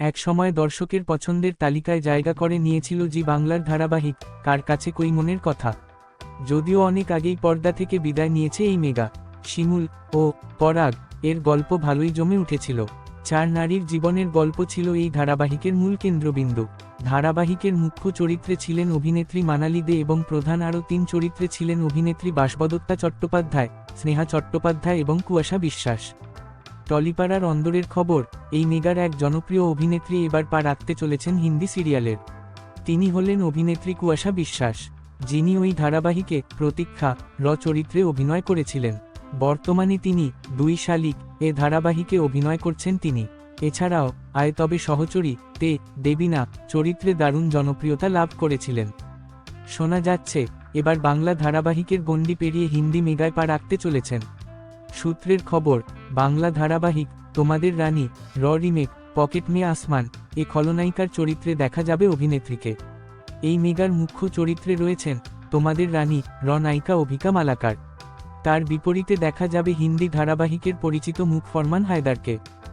এক সময় দর্শকের পছন্দের তালিকায় জায়গা করে নিয়েছিল জি বাংলার ধারাবাহিক, কার কাছে কই মনের কথা? যদিও অনেক আগেই পর্দা থেকে বিদায় নিয়েছে এই মেগা, শিমুল ও পরাগ, এর গল্প ভালোই জমে উঠেছিল। চার নারীর জীবনের গল্প ছিল এই ধারাবাহিকের মূল কেন্দ্রবিন্দু। ধারাবাহিকের মুখ্য চরিত্রে ছিলেন অভিনেত্রী মানালি দে এবং প্রধান আরও তিন চরিত্রে ছিলেন অভিনেত্রী বাসবদত্তা চট্টোপাধ্যায়, স্নেহা চট্টোপাধ্যায় এবং কুয়াশা বিশ্বাস। টলিপাড়ার অন্দরের খবর, এই মেগার এক জনপ্রিয় অভিনেত্রী এবার পা রাখতে চলেছেন হিন্দি সিরিয়ালের। তিনি হলেন অভিনেত্রী কুয়াশা বিশ্বাস, যিনি ওই ধারাবাহিকে প্রতীক্ষা, র চরিত্রে অভিনয় করেছিলেন। বর্তমানে তিনি দুই শালিক, এ ধারাবাহিকে অভিনয় করছেন তিনি। এছাড়াও, আয় তবে সহচরী, তে দেবিনা চরিত্রে দারুণ জনপ্রিয়তা লাভ করেছিলেন। শোনা যাচ্ছে, এবার বাংলা ধারাবাহিকের গণ্ডি পেরিয়ে হিন্দি মেগায় পা রাখতে চলেছেন। সূত্রের খবর বাংলা ধারাবাহিক, তোমাদের রানী র রিমেক পকেট মে আসমান, এ খলনায়িকার চরিত্রে দেখা যাবে অভিনেত্রীকে। এই মেগার মুখ্য চরিত্রে রয়েছেন, তোমাদের রানী, র নায়িকা অভিকা মালাকার। তার বিপরীতে দেখা যাবে হিন্দি ধারাবাহিকের পরিচিত মুখ ফরমান হায়দারকে।